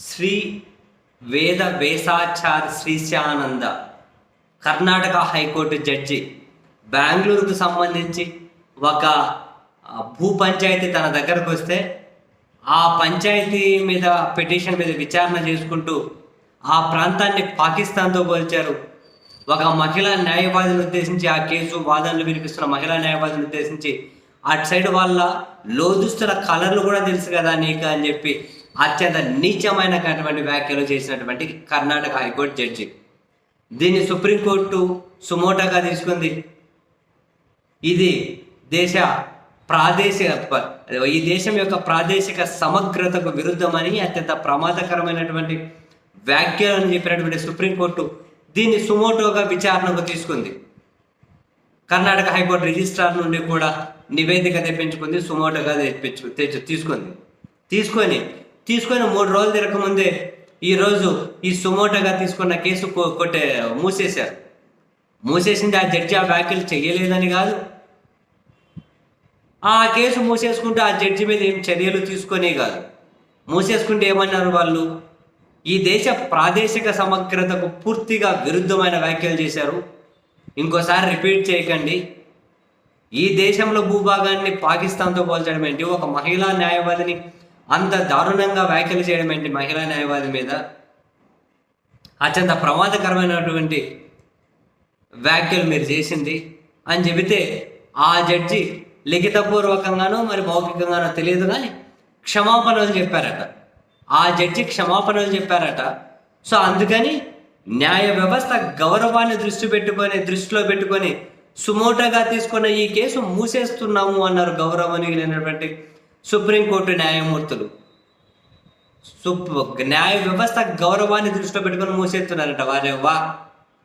Shri Veda Vyasachar Srishananda Karnataka high court judge బెంగళూరుకు సంబంధించి ఒక భూ పంచాయతీ తన దగ్గరకు వస్తే ఆ పంచాయతీ మీద పిటిషన్ మీద విచారణ చేసుకుంటూ ఆ ప్రాంతాన్ని పాకిస్తాన్తో పోల్చారు. ఒక మహిళా న్యాయవాదిని ఉద్దేశించి ఆ కేసు వాదనలు వినిపిస్తున్న మహిళా న్యాయవాదిని ఉద్దేశించి అటు సైడ్ వాళ్ళ లోదుస్తుల కలర్లు కూడా తెలుసు కదా నీకు అని చెప్పి అత్యంత నీచమైనటువంటి వ్యాఖ్యలు చేసినటువంటి కర్ణాటక హైకోర్టు జడ్జి. దీన్ని సుప్రీంకోర్టు సుమోటోగా తీసుకుంది. ఇది దేశ ప్రాదేశిక ఈ దేశం యొక్క ప్రాదేశిక సమగ్రతకు విరుద్ధమని అత్యంత ప్రమాదకరమైనటువంటి వ్యాఖ్యలను చెప్పినటువంటి సుప్రీంకోర్టు దీన్ని సుమోటోగా విచారణకు తీసుకుంది. కర్ణాటక హైకోర్టు రిజిస్ట్రార్ నుండి కూడా నివేదిక తెప్పించుకుంది సుమోటోగా తెప్పించు తీసుకుంది. తీసుకొని తీసుకొని మూడు రోజులు తిరగకముందే ఈరోజు ఈ సుమోటోగా తీసుకున్న కేసు కొట్టే మూసేశారు. మూసేసింది ఆ జడ్జి ఆ వ్యాఖ్యలు చేయలేదని కాదు. ఆ కేసు మూసేసుకుంటే ఆ జడ్జి మీద ఏం చర్యలు తీసుకునే కాదు. మూసేసుకుంటే ఏమన్నారు వాళ్ళు? ఈ దేశ ప్రాదేశిక సమగ్రతకు పూర్తిగా విరుద్ధమైన వ్యాఖ్యలు చేశారు. ఇంకోసారి రిపీట్ చేయకండి. ఈ దేశంలో భూభాగాన్ని పాకిస్తాన్తో పోల్చడం ఏంటి ఒక మహిళా న్యాయవాదిని అంత దారుణంగా వ్యాఖ్యలు చేయడం ఏంటి మహిళా న్యాయవాది మీద? అత్యంత ప్రమాదకరమైనటువంటి వ్యాఖ్యలు మీరు చేసింది. అని చెబితే ఆ జడ్జి లిఖితపూర్వకంగానో మరి మౌఖికంగానో తెలియదు కానీ క్షమాపణలు చెప్పారట. ఆ జడ్జి క్షమాపణలు చెప్పారట. సో అందుకని న్యాయ వ్యవస్థ గౌరవాన్ని దృష్టి పెట్టుకొని దృష్టిలో పెట్టుకొని సుమోటగా తీసుకున్న ఈ కేసు మూసేస్తున్నాము అన్నారు గౌరవనీయులైనటువంటి సుప్రీంకోర్టు న్యాయమూర్తులు. సుప్ న్యాయ వ్యవస్థ గౌరవాన్ని దృష్టిలో పెట్టుకొని మూసేస్తున్నారట వారే వా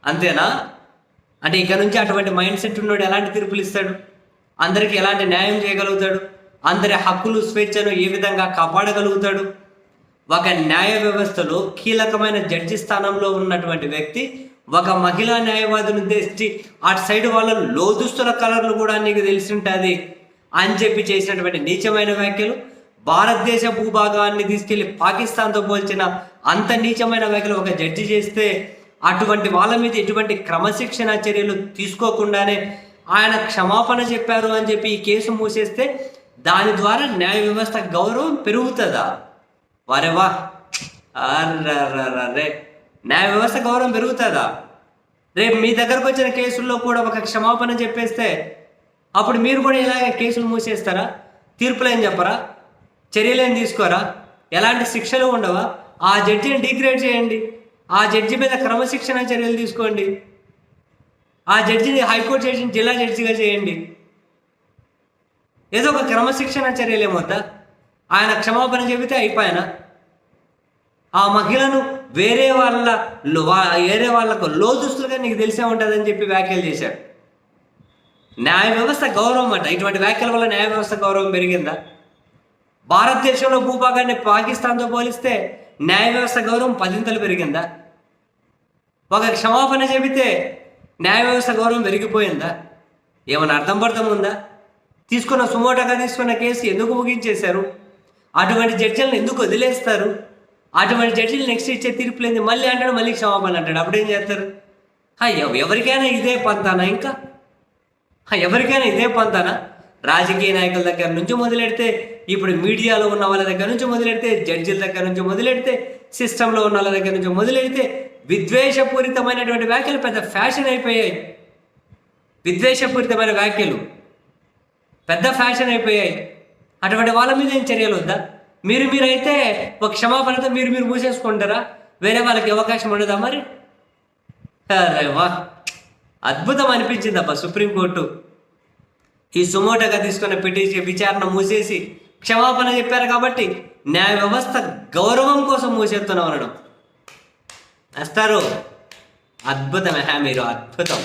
అంతేనా? అంటే ఇక నుంచి అటువంటి మైండ్ సెట్ ఉన్నోడు ఎలాంటి తీర్పులు ఇస్తాడు? అందరికి ఎలాంటి న్యాయం చేయగలుగుతాడు? అందరి హక్కులు స్వేచ్ఛను ఏ విధంగా కాపాడగలుగుతాడు? ఒక న్యాయ వ్యవస్థలో కీలకమైన జడ్జి స్థానంలో ఉన్నటువంటి వ్యక్తి ఒక మహిళా న్యాయవాదిని ఉద్దేశించి అటు సైడ్ వాళ్ళ లోదుస్తుల కలర్లు కూడా నీకు తెలిసి ఉంటుంది. అని చెప్పి చేసినటువంటి నీచమైన వ్యాఖ్యలు భారతదేశ భూభాగాన్ని తీసుకెళ్ళి పాకిస్తాన్తో పోల్చిన అంత నీచమైన వ్యాఖ్యలు ఒక జడ్జి చేస్తే అటువంటి వాళ్ళ మీద ఎటువంటి క్రమశిక్షణ చర్యలు తీసుకోకుండానే ఆయన క్షమాపణ చెప్పారు అని చెప్పి ఈ కేసు మూసేస్తే దాని ద్వారా న్యాయ వ్యవస్థ గౌరవం పెరుగుతుందా? వారే వా. అర్రర్రర్రే న్యాయ వ్యవస్థ గౌరవం పెరుగుతుందా? రేపు మీ దగ్గరకు వచ్చిన కేసుల్లో కూడా ఒక క్షమాపణ చెప్పేస్తే అప్పుడు మీరు కూడా ఇలాగే కేసులు మూసేస్తారా? తీర్పులేం చెప్పరా? చర్యలు ఏం తీసుకోరా? ఎలాంటి శిక్షలు ఉండవా? ఆ జడ్జిని డిగ్రేడ్ చేయండి. ఆ జడ్జి మీద క్రమశిక్షణ చర్యలు తీసుకోండి. ఆ జడ్జిని హైకోర్టు జడ్జిని జిల్లా జడ్జిగా చేయండి. ఏదో ఒక క్రమశిక్షణ చర్యలు ఏమవుతా ఆయన క్షమాపణ చెబితే అయిపోయానా? ఆ మహిళను వేరే వాళ్ళ వేరే వాళ్ళకు లోదుస్తులుగా నీకు తెలిసే ఉంటుందని చెప్పి వ్యాఖ్యలు చేశాడు న్యాయ వ్యవస్థ గౌరవం అంట. ఇటువంటి వ్యాఖ్యల వల్ల న్యాయ వ్యవస్థ గౌరవం పెరిగిందా? భారతదేశంలో భూభాగాన్ని పాకిస్తాన్తో పోలిస్తే న్యాయ వ్యవస్థ గౌరవం పదింతలు పెరిగిందా? ఒక క్షమాపణ చెబితే న్యాయ వ్యవస్థ గౌరవం పెరిగిపోయిందా? ఏమైనా అర్థం పడతాం ఉందా? తీసుకున్న సుమోటగా తీసుకున్న కేసు ఎందుకు ముగించేశారు? అటువంటి జడ్జిలను ఎందుకు వదిలేస్తారు? అటువంటి జడ్జిలు నెక్స్ట్ ఇచ్చే తీర్పు ఏంది మళ్ళీ అంటాడు మళ్ళీ క్షమాపణ అంటాడు. అప్పుడు ఏం చేస్తారు ఎవరికైనా ఇదే పంతానా ఇంకా? ఎవరికైనా ఇదే పంతనా? రాజకీయ నాయకుల దగ్గర నుంచి మొదలెడితే ఇప్పుడు మీడియాలో ఉన్న వాళ్ళ దగ్గర నుంచి మొదలెడితే జడ్జిల దగ్గర నుంచి మొదలెడితే సిస్టంలో ఉన్న వాళ్ళ దగ్గర నుంచి మొదలెడితే విద్వేషపూరితమైనటువంటి వ్యాఖ్యలు పెద్ద ఫ్యాషన్ అయిపోయాయి. విద్వేషపూరితమైన వ్యాఖ్యలు పెద్ద ఫ్యాషన్ అయిపోయాయి. అటువంటి వాళ్ళ మీద ఏం చర్యలు వద్దా? మీరు మీరైతే ఒక క్షమాపణతో మీరు మీరు మూసేసుకుంటారా? వేరే వాళ్ళకి అవకాశం ఉండదా మరి? అరే వా! అద్భుతం అనిపించింది అబ్బా సుప్రీంకోర్టు. ఈ సుమోటగా తీసుకున్న పిటిషన్ విచారణ మూసేసి క్షమాపణ చెప్పారు కాబట్టి న్యాయ వ్యవస్థ గౌరవం కోసం మూసేస్తున్నాం అనడం. వస్తారు అద్భుతమే మీరు అద్భుతం.